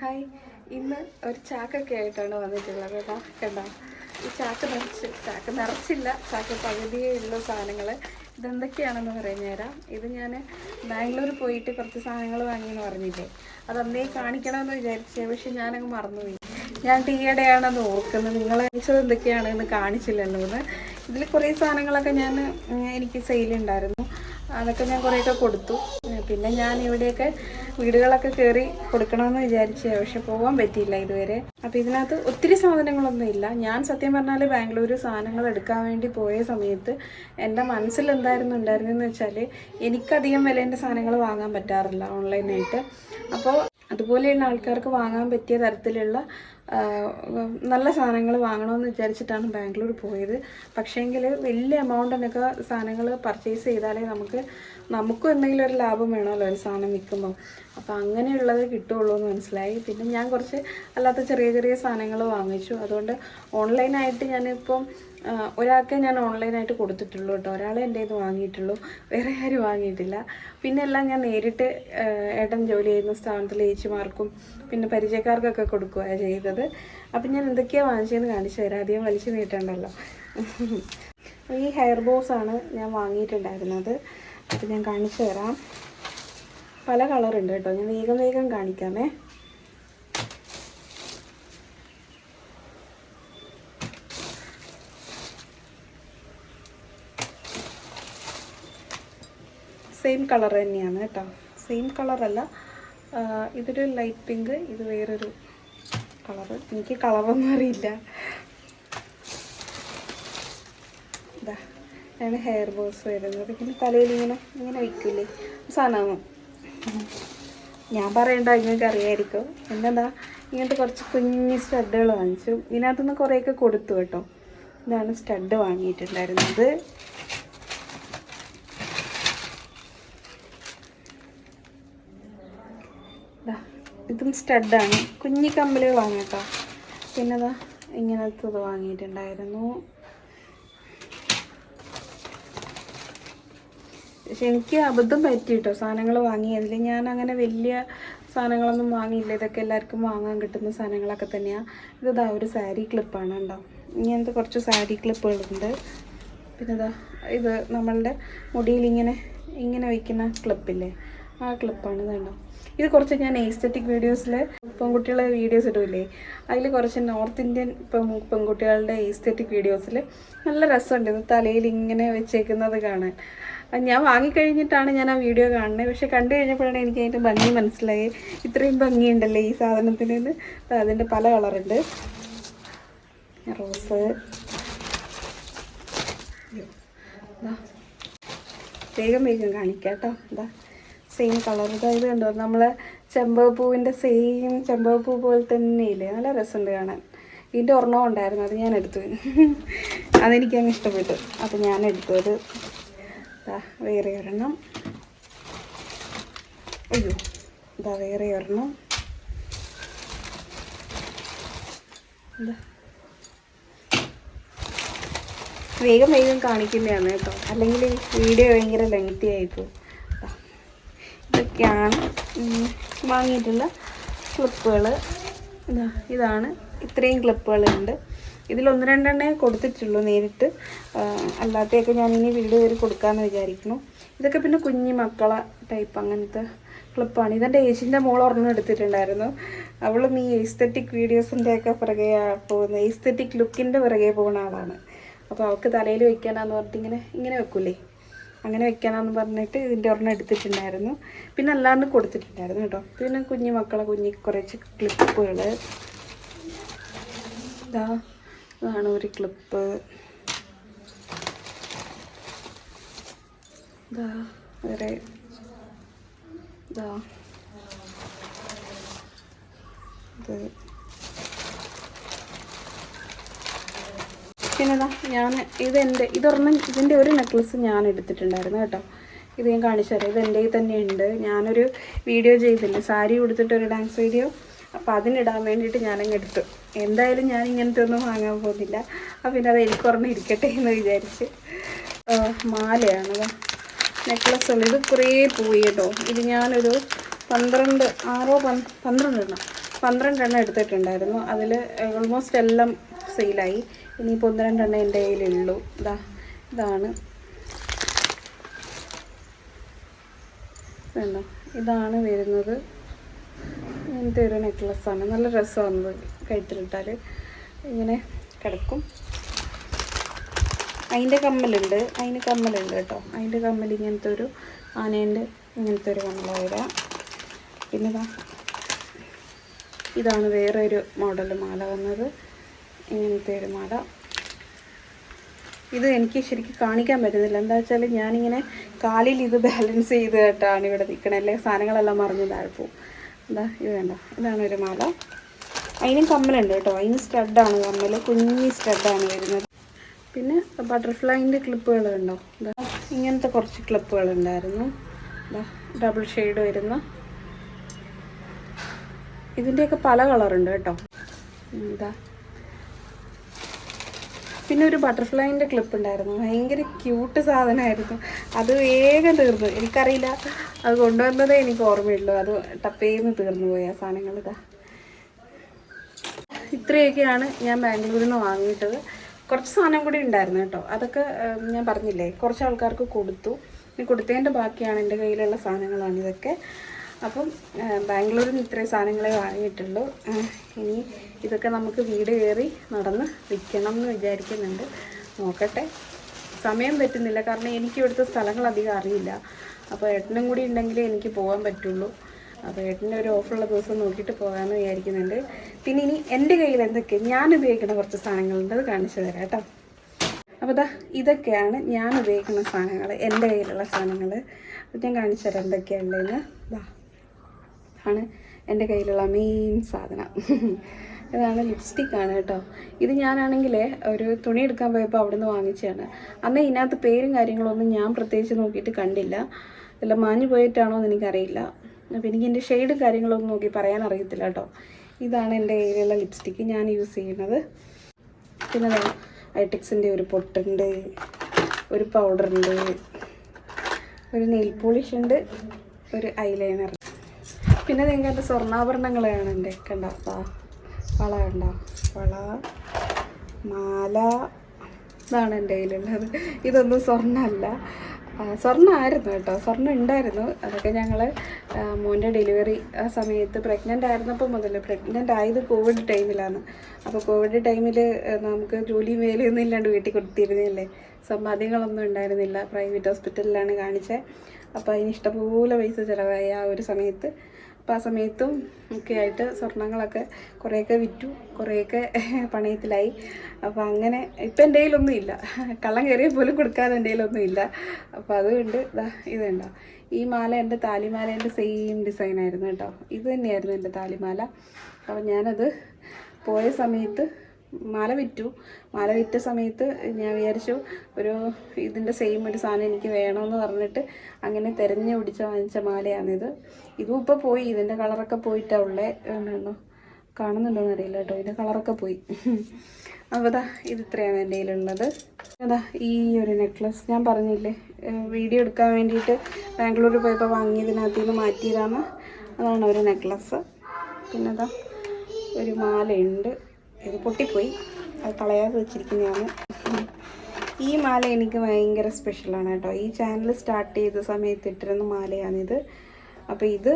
Hi. ഇന്ന് ഒരു ചാക്കൊക്കെ ആയിട്ടാണ് വന്നിട്ടുള്ളത്. കേട്ടോ കേട്ടോ ഈ ചാക്ക് നിറച്ച് ചാക്ക് നിറച്ചില്ല. ചാക്ക് പകുതിയേ ഉള്ള സാധനങ്ങൾ ഇതെന്തൊക്കെയാണെന്ന് പറഞ്ഞു തരാം ഇത് ഞാൻ ബാംഗ്ലൂർ പോയിട്ട് കുറച്ച് സാധനങ്ങൾ വാങ്ങിയെന്ന് പറഞ്ഞില്ലേ? അത് അന്നേ കാണിക്കണമെന്ന് വിചാരിച്ചേ പക്ഷെ ഞാനങ്ങ് മറന്നുപോയി. ഞാൻ ടീയുടെയാണെന്ന് ഓർക്കുന്നത് നിങ്ങൾ അയച്ചത് എന്തൊക്കെയാണെന്ന് കാണിച്ചില്ലല്ലോ എന്ന് ഇതിൽ കുറേ സാധനങ്ങളൊക്കെ ഞാൻ എനിക്ക് സെയിലുണ്ടായിരുന്നു. അതൊക്കെ ഞാൻ കുറേയൊക്കെ കൊടുത്തു. പിന്നെ ഞാൻ ഇവിടെയൊക്കെ വീടുകളൊക്കെ കയറി കൊടുക്കണമെന്ന് വിചാരിച്ചേ പക്ഷെ പോകാൻ പറ്റിയില്ല ഇതുവരെ. അപ്പോൾ ഇതിനകത്ത് ഒത്തിരി സാധനങ്ങളൊന്നും ഇല്ല. ഞാൻ സത്യം പറഞ്ഞാൽ ബാംഗ്ലൂർ സാധനങ്ങൾ എടുക്കാൻ വേണ്ടി പോയ സമയത്ത് എന്റെ മനസ്സിൽ എന്തായിരുന്നു ഉണ്ടായിരുന്നതെന്ന് വെച്ചാൽ എനിക്കധികം വിലേന്റെ സാധനങ്ങൾ വാങ്ങാൻ പറ്റാറില്ല ഓൺലൈനായിട്ട്. അപ്പോൾ അതുപോലെയുള്ള ആൾക്കാർക്ക് വാങ്ങാൻ പറ്റിയ തരത്തിലുള്ള നല്ല സാധനങ്ങൾ വാങ്ങണമെന്ന് വിചാരിച്ചിട്ടാണ് ബാംഗ്ലൂർ പോയത്. പക്ഷേങ്കിൽ വലിയ എമൗണ്ടിനൊക്കെ സാധനങ്ങൾ പർച്ചേസ് ചെയ്താലേ നമുക്ക് നമുക്കും എന്തെങ്കിലും ഒരു ലാഭം വേണമല്ലോ ഒരു സാധനം വിൽക്കുമ്പോൾ അപ്പോൾ അങ്ങനെയുള്ളത് കിട്ടുള്ളൂ എന്ന് മനസ്സിലായി. പിന്നെ ഞാൻ കുറച്ച് അല്ലാത്ത ചെറിയ ചെറിയ സാധനങ്ങൾ വാങ്ങിച്ചു. അതുകൊണ്ട് ഓൺലൈനായിട്ട് ഞാനിപ്പം ഒരാൾക്ക് ഞാൻ ഓൺലൈനായിട്ട് കൊടുത്തിട്ടുള്ളൂ കേട്ടോ. ഒരാളെ എന്റെ ഇത് വാങ്ങിയിട്ടുള്ളൂ. വേറെ ആരും വാങ്ങിയിട്ടില്ല. പിന്നെ എല്ലാം ഞാൻ നേരിട്ട് ഏട്ടൻ ജോലി ചെയ്യുന്ന സ്ഥാപനത്തിൽ ഏച്ചിമാർക്കും പിന്നെ പരിചയക്കാർക്കൊക്കെ കൊടുക്കുകയാണ് ചെയ്തത്. അപ്പം ഞാൻ എന്തൊക്കെയാണ് വാങ്ങിച്ചതെന്ന് കാണിച്ചു തരാം. അധികം വലിച്ചു നീട്ടണ്ടല്ലോ. ഈ ഹെയർ ബോസ് ആണ് ഞാൻ വാങ്ങിയിട്ടുണ്ടായിരുന്നത്. അപ്പം ഞാൻ കാണിച്ചു തരാം. പല കളറുണ്ട് കേട്ടോ. ഞാൻ വേഗം വേഗം കാണിക്കാമേ. സെയിം കളർ തന്നെയാണ് കേട്ടോ. സെയിം കളറല്ല ഇതൊരു ലൈറ്റ് പിങ്ക് ഇത് വേറൊരു കളറ്? എനിക്ക് കളറൊന്നും അറിയില്ല. ഇതാ ആണ് ഹെയർ ബോസ് വരുന്നത്. പിന്നെ തലയിൽ ഇങ്ങനെ ഇങ്ങനെ വയ്ക്കില്ലേ സാധനമാണ് ഞാൻ പറയണ്ട നിങ്ങൾക്ക് അറിയായിരിക്കും. എന്നെന്താ ഇങ്ങനത്തെ കുറച്ച് കുഞ്ഞ് സ്റ്റഡുകൾ വാങ്ങിച്ചു. ഇതിനകത്തുനിന്ന് കുറേയൊക്കെ കൊടുത്തു കേട്ടോ. ഇതാണ് സ്റ്റഡ് വാങ്ങിയിട്ടുണ്ടായിരുന്നത് ദാ, ഇതും സ്റ്റഡാണ്. കുഞ്ഞി കമ്പലുകളാണ് കേട്ടോ പിന്നെ ദാ ഇങ്ങനത്തത് വാങ്ങിയിട്ടുണ്ടായിരുന്നു. പക്ഷെ എനിക്ക് അബദ്ധം പറ്റി കേട്ടോ സാധനങ്ങൾ വാങ്ങിയതിൽ ഞാൻ അങ്ങനെ വലിയ സാധനങ്ങളൊന്നും വാങ്ങിയില്ല. ഇതൊക്കെ എല്ലാവർക്കും വാങ്ങാൻ കിട്ടുന്ന സാധനങ്ങളൊക്കെ തന്നെയാണ് ഇതാ ഒരു സാരി ക്ലിപ്പാണ് കേട്ടോ ഇങ്ങനത്തെ കുറച്ച് സാരി ക്ലിപ്പുകളുണ്ട്. പിന്നെ ഇത് നമ്മളുടെ മുടിയിൽ ഇങ്ങനെ ഇങ്ങനെ വയ്ക്കുന്ന ക്ലിപ്പില്ലേ? ആ ക്ലിപ്പാണ് വേണ്ട ഇത് കുറച്ച് ഞാൻ എസ്തറ്റിക് വീഡിയോസിൽ പെൺകുട്ടികളെ വീഡിയോസ് ഇടൂലേ. അതിൽ കുറച്ച് നോർത്ത് ഇന്ത്യൻ പെൺ പെൺകുട്ടികളുടെ എസ്തറ്റിക് വീഡിയോസിൽ നല്ല രസമുണ്ട്. ഇത് തലയിൽ ഇങ്ങനെ വെച്ചേക്കുന്നത് കാണാൻ. ഞാൻ വാങ്ങിക്കഴിഞ്ഞിട്ടാണ് ഞാൻ ആ വീഡിയോ കാണുന്നത് പക്ഷെ കണ്ടു കഴിഞ്ഞപ്പോഴാണ് എനിക്ക് അതിന്റെ ഭംഗി മനസ്സിലായി. ഇത്രയും ഭംഗിയുണ്ടല്ലേ ഈ സാധനത്തിന്. അതിന്റെ പല കളറുണ്ട് റോസ്. വേഗം വേഗം കാണിക്കാം കേട്ടോ എന്താ സെയിം കളർ ഇതായത് കണ്ടോ നമ്മളെ ചെമ്പകപ്പൂവിന്റെ സെയിം ചെമ്പകപ്പൂ പോലെ തന്നെ ഇല്ലേ നല്ല രസമുണ്ട് കാണാൻ. ഇതിന്റെ ഒരെണ്ണം ഉണ്ടായിരുന്നു അത് ഞാൻ എടുത്തു. അതെനിക്ക് അങ്ങ് ഇഷ്ടപ്പെട്ടു. അപ്പോൾ ഞാൻ എടുത്തു. അത് വേറെ ഒരെണ്ണം. അയ്യോ ഇതാ വേറെ ഒരെണ്ണം. വേഗം വേഗം കാണിക്കുന്നതാണ് കേട്ടോ. അല്ലെങ്കിൽ വീഡിയോ ഭയങ്കര ലെങ്തി ആയിപ്പോ. ഇതൊക്കെയാണ്. വാങ്ങിയിട്ടുള്ള ക്ലിപ്പുകൾ ഇതാ ഇതാണ്. ഇത്രയും ക്ലിപ്പുകളുണ്ട് ഇതിൽ ഒന്ന് രണ്ടെണ്ണേ കൊടുത്തിട്ടുള്ളൂ നേരിട്ട്. അല്ലാത്തയൊക്കെ ഞാനിനി വീഡിയോ കയറി കൊടുക്കാമെന്ന് വിചാരിക്കുന്നു. ഇതൊക്കെ പിന്നെ കുഞ്ഞു മക്കളെ ടൈപ്പ് അങ്ങനത്തെ ക്ലിപ്പാണ് ഇതെന്റെ ഏച്ചിന്റെ മോൾ ഒരെണ്ണം എടുത്തിട്ടുണ്ടായിരുന്നു. അവളും ഈ എസ്തറ്റിക് വീഡിയോസിന്റെ ഒക്കെ പിറകെ പോകുന്ന എസ്തറ്റിക് ലുക്കിന്റെ പിറകെ പോകുന്ന ആളാണ്. അപ്പോൾ അവൾക്ക് തലയിൽ വയ്ക്കാനാന്ന് പറഞ്ഞിട്ട് ഇങ്ങനെ ഇങ്ങനെ വെക്കൂലേ? അങ്ങനെ വെക്കാനാന്ന് പറഞ്ഞിട്ട് ഇതിന്റെ ഒരെണ്ണം എടുത്തിട്ടുണ്ടായിരുന്നു. പിന്നെ അല്ലാണ്ട് കൊടുത്തിട്ടുണ്ടായിരുന്നു കേട്ടോ. പിന്നെ കുഞ്ഞു മക്കളെ കുഞ്ഞി കുറച്ച് ക്ലിപ്പുകൾ ഇതാ ഇതാണ് ഒരു ക്ലിപ്പ് ഇതാ വേറെ. ഇതാ. ഇത് പിന്നെ ഇതാ ഞാൻ ഇതെന്റെ ഇതൊരെണ്ണം ഇതിന്റെ ഒരു നെക്ലസ് ഞാൻ എടുത്തിട്ടുണ്ടായിരുന്നു കേട്ടോ. ഇത് ഞാൻ കാണിച്ചു തരാം. ഇത് എന്റെ തന്നെ ഉണ്ട് ഞാനൊരു വീഡിയോ ചെയ്തില്ല സാരി കൊടുത്തിട്ടൊരു ഡാൻസ് വീഡിയോ. അപ്പോൾ അതിനിടാൻ വേണ്ടിയിട്ട് ഞാനങ്ങ് എടുത്തു. എന്തായാലും ഞാൻ ഇങ്ങനത്തെ ഒന്നും വാങ്ങാൻ പോകുന്നില്ല. അപ്പോൾ പിന്നെ അത് എനിക്കൊരെണ്ണം ഇരിക്കട്ടെ എന്ന് വിചാരിച്ച്. ആ, മാലയാണ് നെക്ലസ് ഉള്ളത് ഇത് കുറേ പോയി കേട്ടോ. ഇത് ഞാനൊരു പന്ത്രണ്ട് ആറോ പന്ത്രണ്ട് എണ്ണം പന്ത്രണ്ടെണ്ണം എടുത്തിട്ടുണ്ടായിരുന്നു. അതിൽ ഓൾമോസ്റ്റ് എല്ലാം സെയിലായി ഇനിയിപ്പോൾ ഒന്ന് രണ്ടെണ്ണം എന്റെ കയ്യിലുള്ളൂ. ഇതാ ഇതാണ്. വേണ്ട ഇതാണ് വരുന്നത്. ഇങ്ങനത്തെ ഒരു നെക്ലസ്സാണ് നല്ല രസമാണ് കഴുത്തിലിട്ടാൽ ഇങ്ങനെ കിടക്കും. അതിന്റെ കമ്മലുണ്ട്. അതിന് കമ്മലുണ്ട് കേട്ടോ. അതിന്റെ കമ്മൽ ഇങ്ങനത്തെ ഒരു ആനേന്റെ ഇങ്ങനത്തെ ഒരു കമ്മലാണ് വരാം പിന്നെ ഇതാണ് വേറെ ഒരു മോഡൽ മാല വന്നത്. ഇങ്ങനത്തെ ഒരു മാല ഇത് എനിക്ക് ശരിക്കും കാണിക്കാൻ പറ്റുന്നില്ല. എന്താ വെച്ചാൽ ഞാനിങ്ങനെ കാലിൽ ഇത് ബാലൻസ് ചെയ്ത് കേട്ടാണ് ഇവിടെ നിൽക്കണത് അല്ലെങ്കിൽ സാധനങ്ങളെല്ലാം മറിഞ്ഞ് താഴെ പോവും എന്താ ഇത് വേണ്ട ഇതാണ് ഒരു മാല അതിനും കമ്മലുണ്ട് കേട്ടോ. അതിന് സ്റ്റഡാണ് കമ്മൽ കുഞ്ഞി സ്റ്റഡാണ് വരുന്നത്. പിന്നെ ബട്ടർഫ്ലൈന്റെ ക്ലിപ്പുകൾ ഉണ്ടോ എന്താ ഇങ്ങനത്തെ കുറച്ച് ക്ലിപ്പുകൾ ഉണ്ടായിരുന്നു. ഡബിൾ ഷെയ്ഡ് വരുന്ന. ഇതിന്റെയൊക്കെ പല കളറുണ്ട് കേട്ടോ. ഇതാ പിന്നെ ഒരു ബട്ടർഫ്ലൈന്റെ ക്ലിപ്പ് ഉണ്ടായിരുന്നു. ഭയങ്കര ക്യൂട്ട് സാധനമായിരുന്നു. അത് വേഗം തീർന്നു. എനിക്കറിയില്ല. അത് കൊണ്ടുവന്നതേ എനിക്ക് ഓർമ്മയുള്ളൂ. അത് ടപ്പേന്ന് തീർന്നു പോയി ആ സാധനങ്ങൾ ഇതാ. ഇത്രയൊക്കെയാണ് ഞാൻ ബാംഗ്ലൂരിൽ നിന്ന് വാങ്ങിയിട്ടത്. കുറച്ച് സാധനം കൂടി ഉണ്ടായിരുന്നു കേട്ടോ. അതൊക്കെ ഞാൻ പറഞ്ഞില്ലേ കുറച്ച് ആൾക്കാർക്ക് കൊടുത്തു. ഇനി കൊടുത്തതിന്റെ ബാക്കിയാണ് എന്റെ കയ്യിലുള്ള സാധനങ്ങളാണ് ഇതൊക്കെ. അപ്പം ബാംഗ്ലൂരിൽ നിന്ന് ഇത്രയും സാധനങ്ങളെ വാങ്ങിയിട്ടുള്ളൂ. ഇനി ഇതൊക്കെ നമുക്ക് വീട് കയറി നടന്ന് വിൽക്കണം എന്ന് വിചാരിക്കുന്നുണ്ട്. നോക്കട്ടെ. സമയം പറ്റുന്നില്ല. കാരണം എനിക്ക് ഇവിടുത്തെ സ്ഥലങ്ങൾ അധികം അറിയില്ല. അപ്പോൾ ഏട്ടനും കൂടി ഉണ്ടെങ്കിലേ എനിക്ക് പോകാൻ പറ്റുള്ളൂ. അപ്പോൾ ഏട്ടന്റെ ഒരു ഓഫറുള്ള ദിവസം നോക്കിയിട്ട് പോകാമെന്ന് വിചാരിക്കുന്നുണ്ട്. പിന്നെ ഇനി എന്റെ കയ്യിൽ എന്തൊക്കെ? ഞാൻ ഉപയോഗിക്കുന്ന കുറച്ച് സാധനങ്ങളുണ്ട്. അത് കാണിച്ചു തരാം കേട്ടോ. അപ്പോൾ ദാ ഇതൊക്കെയാണ് ഞാൻ ഉപയോഗിക്കുന്ന സാധനങ്ങൾ. എന്റെ കയ്യിലുള്ള സാധനങ്ങൾ. ഞാൻ കാണിച്ചു തരാം എന്തൊക്കെയുള്ളതെന്ന് ദാ. ആണ്. എന്റെ കയ്യിലുള്ള മെയിൻ സാധനം. ഇതാണ് ലിപ്സ്റ്റിക് ആണ് കേട്ടോ. ഇത് ഞാനാണെങ്കിൽ ഒരു തുണി എടുക്കാൻ പോയപ്പോൾ അവിടെ നിന്ന് വാങ്ങിച്ചതാണ്. അന്ന് ഇതിനകത്ത് പേരും കാര്യങ്ങളൊന്നും ഞാൻ പ്രത്യേകിച്ച് നോക്കിയിട്ട് കണ്ടില്ല. എല്ലാം മാഞ്ഞു പോയിട്ടാണോ എന്ന് എനിക്കറിയില്ല. അപ്പോൾ എനിക്ക് എന്റെ ഷെയ്ഡും കാര്യങ്ങളൊന്നും നോക്കി പറയാൻ അറിയത്തില്ല കേട്ടോ. ഇതാണ് എന്റെ കയ്യിലുള്ള ലിപ്സ്റ്റിക്ക് ഞാൻ യൂസ് ചെയ്യുന്നത്. പിന്നെ ഐടെക്സിന്റെ ഒരു പൊട്ടുണ്ട് ഒരു പൗഡറുണ്ട് ഒരു നെയിൽ പോളിഷ് ഉണ്ട് ഒരു ഐലൈനർ പിന്നെ നിങ്ങൾക്ക് എന്റെ സ്വർണാഭരണങ്ങൾ കാണണ്ടേ കണ്ട വള കണ്ട. വള മാല ഇതാണ് എന്റെ കയ്യിലുള്ളത്. ഇതൊന്നും സ്വർണമല്ല. സ്വർണമായിരുന്നു കേട്ടോ. സ്വർണം ഉണ്ടായിരുന്നു. അതൊക്കെ ഞങ്ങൾ മോന്റെ ഡെലിവറി ആ സമയത്ത് പ്രഗ്നന്റ് ആയിരുന്നപ്പോൾ മുതൽ പ്രഗ്നന്റ് ആയത് കോവിഡ് ടൈമിലാണ് അപ്പോൾ കോവിഡ് ടൈമിൽ നമുക്ക് ജോലിയും വേലയൊന്നും ഇല്ലാണ്ട് വീട്ടിൽ കൊടുത്തിരുന്നില്ലേ? സമ്പാദ്യങ്ങളൊന്നും ഉണ്ടായിരുന്നില്ല. പ്രൈവറ്റ് ഹോസ്പിറ്റലിലാണ് കാണിച്ചത് അപ്പോൾ അതിന് ഇഷ്ടംപോലെ പൈസ ചിലവായി ആ ഒരു സമയത്ത്. അപ്പോൾ ആ സമയത്തും ഒക്കെ ആയിട്ട് സ്വർണങ്ങളൊക്കെ കുറേയൊക്കെ വിറ്റു. കുറേയൊക്കെ പണയത്തിലായി. അപ്പോൾ അങ്ങനെ ഇപ്പം എന്റെ കയ്യിലൊന്നും ഇല്ല. കള്ളം കയറിയ പോലും കൊടുക്കാൻ എന്റെ കയ്യിലൊന്നും ഇല്ല. അപ്പോൾ അതുകൊണ്ട് ഇതാ ഇതുണ്ടോ ഈ മാല എന്റെ താലിമാലേന്റെ സെയിം ഡിസൈനായിരുന്നു കേട്ടോ. ഇത് തന്നെയായിരുന്നു എന്റെ താലിമാല. അപ്പോൾ ഞാനത് പോയ സമയത്ത് മാല വിറ്റു. മാല വിറ്റ സമയത്ത് ഞാൻ വിചാരിച്ചു ഒരു ഇതിന്റെ സെയിം ഒരു സാധനം എനിക്ക് വേണമെന്ന് പറഞ്ഞിട്ട് അങ്ങനെ തിരഞ്ഞു പിടിച്ച് വാങ്ങിച്ച മാലയാണിത്. ഇതും ഇപ്പോൾ പോയി. ഇതിന്റെ കളറൊക്കെ പോയിട്ടാണ് ഉള്ളത് ഉണ്ടോ കാണുന്നുണ്ടോയെന്ന് അറിയില്ല കേട്ടോ. ഇതിന്റെ കളറൊക്കെ പോയി. അപ്പോൾ അതാ ഇത് ഇത്രയാണ് എന്റെ കയ്യിലുള്ളത്. അതാ ഈ ഒരു നെക്ലസ് ഞാൻ പറഞ്ഞില്ലേ വീഡിയോ എടുക്കാൻ വേണ്ടിയിട്ട് ബാംഗ്ലൂർ പോയപ്പോൾ വാങ്ങിയതിനകത്ത് നിന്ന് മാറ്റിയതാണ്. അതാണ് ഒരു നെക്ലസ് പിന്നെ അതാ ഒരു മാലയുണ്ട്. ഇത് പൊട്ടിപ്പോയി. അത് കളയാതെ വെച്ചിരിക്കുന്നതാണ്. ഈ മാല എനിക്ക് ഭയങ്കര സ്പെഷ്യലാണ് കേട്ടോ. ഈ ചാനൽ സ്റ്റാർട്ട് ചെയ്ത സമയത്ത് ഇട്ടിരുന്ന മാലയാണിത്. അപ്പോൾ ഇത്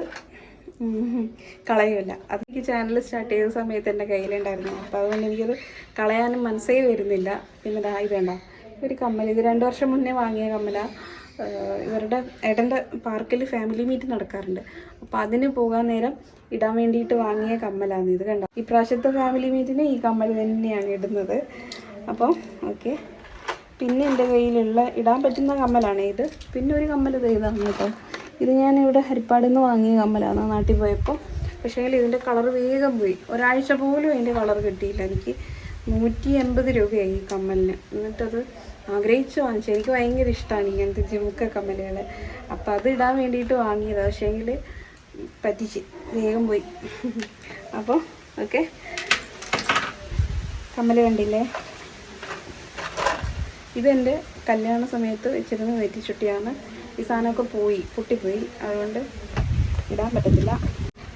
കളയില്ല അത് എനിക്ക് ചാനൽ സ്റ്റാർട്ട് ചെയ്ത സമയത്ത് എന്റെ കയ്യിലുണ്ടായിരുന്നു. അപ്പോൾ അതുകൊണ്ട് എനിക്കത് കളയാനും മനസ്സേ വരുന്നില്ല. പിന്നെ ഇതാ ഇത് വേണ്ട ഒരു കമ്മൽ. ഇത് രണ്ട് വർഷം മുന്നേ വാങ്ങിയ കമ്മല. ഇവരുടെ ഏട്ടന്റെ പാർക്കിൽ ഫാമിലി മീറ്റ് നടക്കാറുണ്ട്. അപ്പോൾ അതിന് പോകാൻ നേരം ഇടാൻ വേണ്ടിയിട്ട് വാങ്ങിയ കമ്മലാണ്. ഇത് കണ്ടോ? ഈ പ്രാവശ്യത്തെ ഫാമിലി മീറ്റിന് ഈ കമ്മൽ തന്നെയാണ് ഇടുന്നത്. അപ്പോൾ ഓക്കെ. പിന്നെ എന്റെ കയ്യിലുള്ള ഇടാൻ പറ്റുന്ന കമ്മലാണ് ഇത്. പിന്നെ ഒരു കമ്മൽ ഇത് ഇതാണ് കേട്ടോ. ഇത് ഞാൻ ഇവിടെ ഹരിപ്പാടിൽ നിന്ന് വാങ്ങിയ കമ്മലാണ് നാട്ടിൽ പോയപ്പോൾ. പക്ഷേ ഇതിന്റെ കളർ വേഗം പോയി. ഒരാഴ്ച പോലും അതിന്റെ കളർ കിട്ടിയില്ല. എനിക്ക് നൂറ്റി എൺപത് രൂപയായി ഈ കമ്മലിന്. എന്നിട്ടത് ആഗ്രഹിച്ച് വാങ്ങിച്ചു എനിക്ക് ഭയങ്കര ഇഷ്ടമാണ് ഇങ്ങനത്തെ ജിമുക്ക കമ്മലുകൾ അപ്പോൾ അത് ഇടാൻ വേണ്ടിയിട്ട് വാങ്ങിയത്. പക്ഷേങ്കിൽ പറ്റിച്ച്. വേഗം പോയി. അപ്പോൾ ഓക്കെ. കമ്മൽ കണ്ടില്ലേ? ഇതെന്റെ കല്യാണ സമയത്ത് വെച്ചിരുന്ന നെറ്റിച്ചുട്ടിയാണ് ഈ സാധനമൊക്കെ പോയി പൊട്ടിപ്പോയി. അതുകൊണ്ട് ഇടാൻ പറ്റത്തില്ല.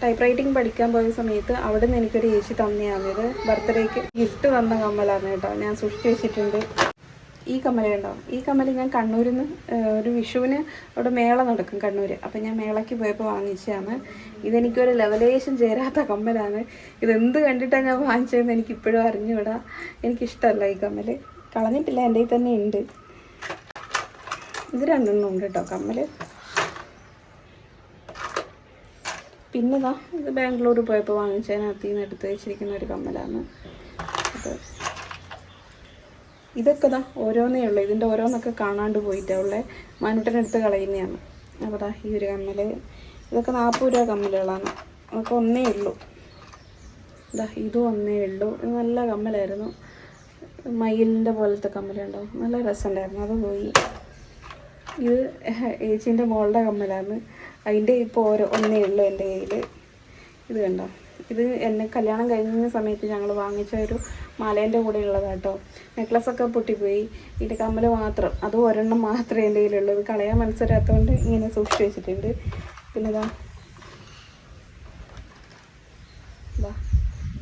ടൈപ്പ് റൈറ്റിംഗ് പഠിക്കാൻ പോയ സമയത്ത് അവിടെ നിന്ന് എനിക്കൊരു ചേച്ചി തന്നെയാണ്. ഇത് ബർത്ത്ഡേക്ക് ഗിഫ്റ്റ് തന്ന കമ്മലാണ് കേട്ടോ. ഞാൻ സൂക്ഷിച്ച് വെച്ചിട്ടുണ്ട്. ഈ കമ്മൽ ഉണ്ടാവും ഈ കമ്മൽ ഞാൻ കണ്ണൂരിൽ നിന്ന് ഒരു വിഷുവിന് അവിടെ മേള നടക്കും കണ്ണൂർ അപ്പം ഞാൻ മേളയ്ക്ക് പോയപ്പോൾ വാങ്ങിച്ചതാണ്. ഇതെനിക്കൊരു ലെവലേഷൻ ചേരാത്ത കമ്മലാണ്. ഇതെന്ത് കണ്ടിട്ടാണ് ഞാൻ വാങ്ങിച്ചതെന്ന് എനിക്ക് ഇപ്പോഴും അറിഞ്ഞുവിടാം എനിക്കിഷ്ടമല്ല ഈ കമ്മൽ കളഞ്ഞിട്ടില്ല എന്റെ തന്നെ ഉണ്ട്. ഇത് രണ്ടെണ്ണം ഉണ്ട് കേട്ടോ കമ്മൽ പിന്നെ ദാ ഇത് ബാംഗ്ലൂർ പോയപ്പോൾ വാങ്ങിച്ചതിനകത്ത് നിന്ന് എടുത്ത് വെച്ചിരിക്കുന്ന ഒരു കമ്മലാണ്. അത് ഇതൊക്കെ ദാ ഓരോന്നേ ഉള്ളൂ. ഇതിന്റെ ഓരോന്നൊക്കെ കാണാണ്ട് പോയിട്ട് ഉള്ളത് മനുട്ടനെടുത്ത് കളയുന്നതാണ്. അപ്പോൾ ഈ ഒരു കമ്മൽ ഇതൊക്കെ നാൽപ്പത് രൂപ കമ്മലുകളാണ്. അതൊക്കെ ഒന്നേ ഉള്ളൂ. ഇതാ ഇതും ഒന്നേ ഉള്ളൂ. നല്ല കമ്മലായിരുന്നു. മയിലിന്റെ പോലത്തെ കമ്മലുണ്ടാവും നല്ല രസമുണ്ടായിരുന്നു. അത് പോയി. ഇത് ഏച്ചീന്റെ മോളുടെ കമ്മലാണ്. അതിന്റെ ഇപ്പോൾ ഓരോ ഒന്നേ ഉള്ളൂ എന്റെ കയ്യിൽ ഇത് കണ്ടോ? ഇത് എന്നെ കല്യാണം കഴിഞ്ഞ സമയത്ത് ഞങ്ങൾ വാങ്ങിച്ച ഒരു മാലേന്റെ കൂടെ ഉള്ളതാട്ടോ കേട്ടോ. നെക്ലസൊക്കെ പൊട്ടിപ്പോയി. ഇതിന്റെ കമ്മൽ മാത്രം. അത് ഒരെണ്ണം മാത്രമേ എന്റെ കയ്യിലുള്ളൂ. ഇത് കളയാൻ മനസ്സിലാത്തതുകൊണ്ട് ഇങ്ങനെ സൂക്ഷിച്ച് വെച്ചിട്ടുണ്ട്. പിന്നെ ഇതാ.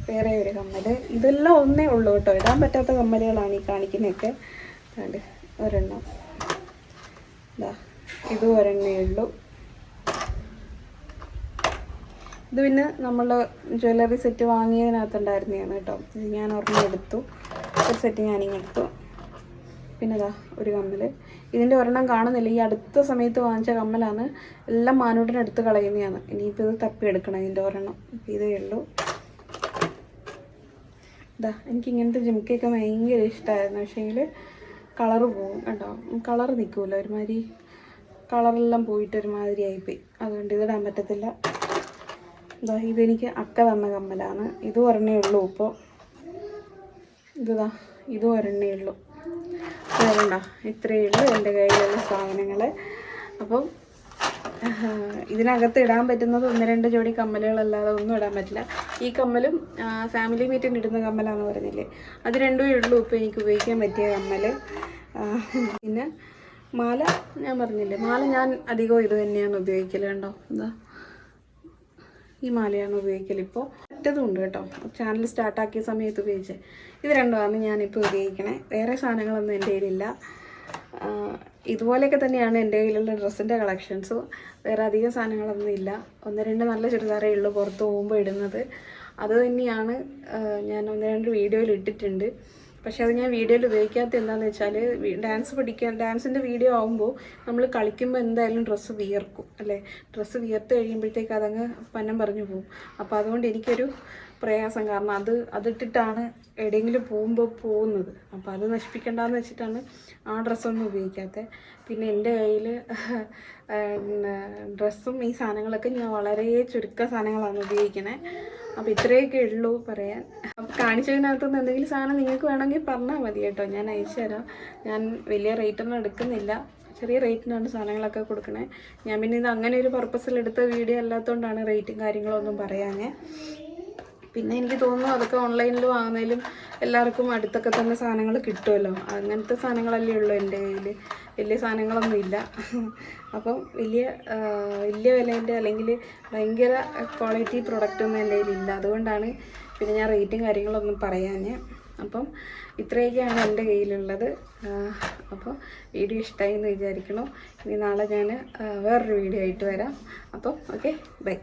വേറെ ഒരു കമ്മൽ ഇതെല്ലാം ഒന്നേ ഉള്ളൂ കേട്ടോ. ഇടാൻ പറ്റാത്ത കമ്മലുകളാണ് ഈ കാണിക്കുന്നതൊക്കെ. ഒരെണ്ണം. ഇതാ. ഇത് ഒരെണ്ണേ ഉള്ളൂ. ഇത് പിന്നെ നമ്മൾ ജ്വല്ലറി സെറ്റ് വാങ്ങിയതിനകത്തുണ്ടായിരുന്നതാണ് കേട്ടോ. ഞാൻ ഒരെണ്ണം എടുത്തു. ഒരു സെറ്റ് ഞാനിങ്ങനെ എടുത്തു. പിന്നെ ഇതാ ഒരു കമ്മൽ ഇതിന്റെ ഒരെണ്ണം കാണുന്നില്ല. ഈ അടുത്ത സമയത്ത് വാങ്ങിച്ച കമ്മലാണ് എല്ലാം മാനൂട്ടിന് എടുത്ത് കളയുന്നതാണ്. ഇനിയിപ്പോൾ ഇത് തപ്പി എടുക്കണം ഇതിന്റെ ഒരെണ്ണം. ഇതേ ഉള്ളൂ. ഇതാ എനിക്ക് ഇങ്ങനത്തെ ജിംക്കയൊക്കെ ഭയങ്കര ഇഷ്ടമായിരുന്നു പക്ഷേങ്കിൽ കളറ് പോകും കേട്ടോ. കളറ് നിൽക്കുമല്ലോ ഒരുമാതിരി കളറെല്ലാം പോയിട്ട് ഒരുമാതിരി ആയിപ്പോയി. അതുകൊണ്ട് ഇതിടാൻ പറ്റത്തില്ല. ഇതാ ഇതെനിക്ക് അക്ക തന്ന കമ്മലാണ്. ഇതും ഒരെണ്ണേ ഉള്ളൂ ഇപ്പോൾ ഇതാ ഇതും ഒരെണ്ണേ ഉള്ളൂ. വേണ്ട ഇത്രയേ ഉള്ളൂ എന്റെ കയ്യിലുള്ള സാധനങ്ങൾ അപ്പം ഇതിനകത്ത് ഇടാൻ പറ്റുന്നത് ഒന്ന് രണ്ട് ജോഡി കമ്മലുകളല്ലാതെ ഒന്നും ഇടാൻ പറ്റില്ല. ഈ കമ്മലും ഫാമിലി മീറ്റിന് ഇടുന്ന കമ്മലാന്ന് പറഞ്ഞില്ലേ? അത് രണ്ടുമേ ഉള്ളൂ ഇപ്പോൾ എനിക്ക് ഉപയോഗിക്കാൻ പറ്റിയ കമ്മൽ പിന്നെ മാല ഞാൻ പറഞ്ഞില്ലേ? മാല ഞാൻ അധികവും ഇത് തന്നെയാണ് ഉപയോഗിക്കൽ കണ്ടോ? എന്താ ഈ മാലയാണ് ഉപയോഗിക്കൽ ഇപ്പോൾ മറ്റതും ഉണ്ട് കേട്ടോ ചാനൽ സ്റ്റാർട്ടാക്കിയ സമയത്ത് ഉപയോഗിച്ചത് ഇത് രണ്ടുമാണ് ഞാനിപ്പോൾ ഉപയോഗിക്കണേ. വേറെ സാധനങ്ങളൊന്നും എന്റെ കയ്യിലില്ല. ഇതുപോലെയൊക്കെ തന്നെയാണ് എന്റെ കയ്യിലുള്ള ഡ്രസ്സിന്റെ കളക്ഷൻസ് വേറെ അധികം സാധനങ്ങളൊന്നും ഇല്ല. ഒന്ന് രണ്ട് നല്ല ചുരിദാറേ ഉള്ളൂ പുറത്ത് പോകുമ്പോൾ ഇടുന്നത്. അത് തന്നെയാണ് ഞാൻ ഒന്ന് രണ്ട് വീഡിയോയിൽ ഇട്ടിട്ടുണ്ട്. പക്ഷെ അത് ഞാൻ വീഡിയോയിൽ ഉപയോഗിക്കാത്ത എന്താണെന്ന് വെച്ചാൽ ഡാൻസ് പഠിക്കാൻ ഡാൻസിന്റെ വീഡിയോ ആകുമ്പോൾ നമ്മൾ കളിക്കുമ്പോൾ എന്തായാലും ഡ്രസ്സ് വിയർക്കും അല്ലേ? ഡ്രസ്സ് വിയർത്ത് കഴിയുമ്പോഴത്തേക്ക് അതങ്ങ് പന്നം പറഞ്ഞു പോകും. അപ്പോൾ അതുകൊണ്ട് എനിക്കൊരു പ്രയാസം. കാരണം അത് അതിട്ടിട്ടാണ് എവിടെയെങ്കിലും പോകുമ്പോൾ പോകുന്നത്. അപ്പോൾ അത് നശിപ്പിക്കേണ്ടതെന്ന് വെച്ചിട്ടാണ് ആ ഡ്രസ്സൊന്നും ഉപയോഗിക്കാത്തത് പിന്നെ എന്റെ കയ്യിൽ ഡ്രസ്സും ഈ സാധനങ്ങളൊക്കെ ഞാൻ വളരെ ചുരുക്ക സാധനങ്ങളാണ് ഉപയോഗിക്കുന്നത് അപ്പോൾ ഇത്രയൊക്കെ ഉള്ളൂ പറയാൻ. അപ്പോൾ കാണിച്ചതിനകത്തുനിന്ന് എന്തെങ്കിലും സാധനം നിങ്ങൾക്ക് വേണമെങ്കിൽ പറഞ്ഞാൽ മതി കേട്ടോ. ഞാൻ അയച്ചു തരാം. ഞാൻ വലിയ റേറ്റൊന്നും എടുക്കുന്നില്ല. ചെറിയ റേറ്റിനാണ് സാധനങ്ങളൊക്കെ കൊടുക്കണേ. ഞാൻ പിന്നെ ഇത് അങ്ങനെ ഒരു പർപ്പസിൽ എടുത്ത വീഡിയോ അല്ലാത്തതുകൊണ്ടാണ് റേറ്റും കാര്യങ്ങളൊന്നും പറയാഞ്ഞേ. പിന്നെ എനിക്ക് തോന്നുന്നു അതൊക്കെ ഓൺലൈനിൽ വാങ്ങുന്നതിലും എല്ലാവർക്കും അടുത്തൊക്കെ തന്നെ സാധനങ്ങൾ കിട്ടുമല്ലോ. അങ്ങനത്തെ സാധനങ്ങളല്ലേ ഉള്ളൂ എന്റെ കയ്യിൽ വലിയ സാധനങ്ങളൊന്നും ഇല്ല. അപ്പം വലിയ വലിയ വിലേന്റെ അല്ലെങ്കിൽ ഭയങ്കര ക്വാളിറ്റി പ്രൊഡക്റ്റ് ഒന്നും എന്റെ കയ്യിലില്ല അതുകൊണ്ടാണ് പിന്നെ ഞാൻ റേറ്റും കാര്യങ്ങളൊന്നും പറയാൻ അപ്പം ഇത്രയൊക്കെയാണ് എന്റെ കയ്യിലുള്ളത്. അപ്പോൾ വീഡിയോ ഇഷ്ടമായി എന്ന് വിചാരിക്കണം ഇനി നാളെ ഞാൻ വേറൊരു വീഡിയോ ആയിട്ട് വരാം. അപ്പം ഓക്കെ ബൈ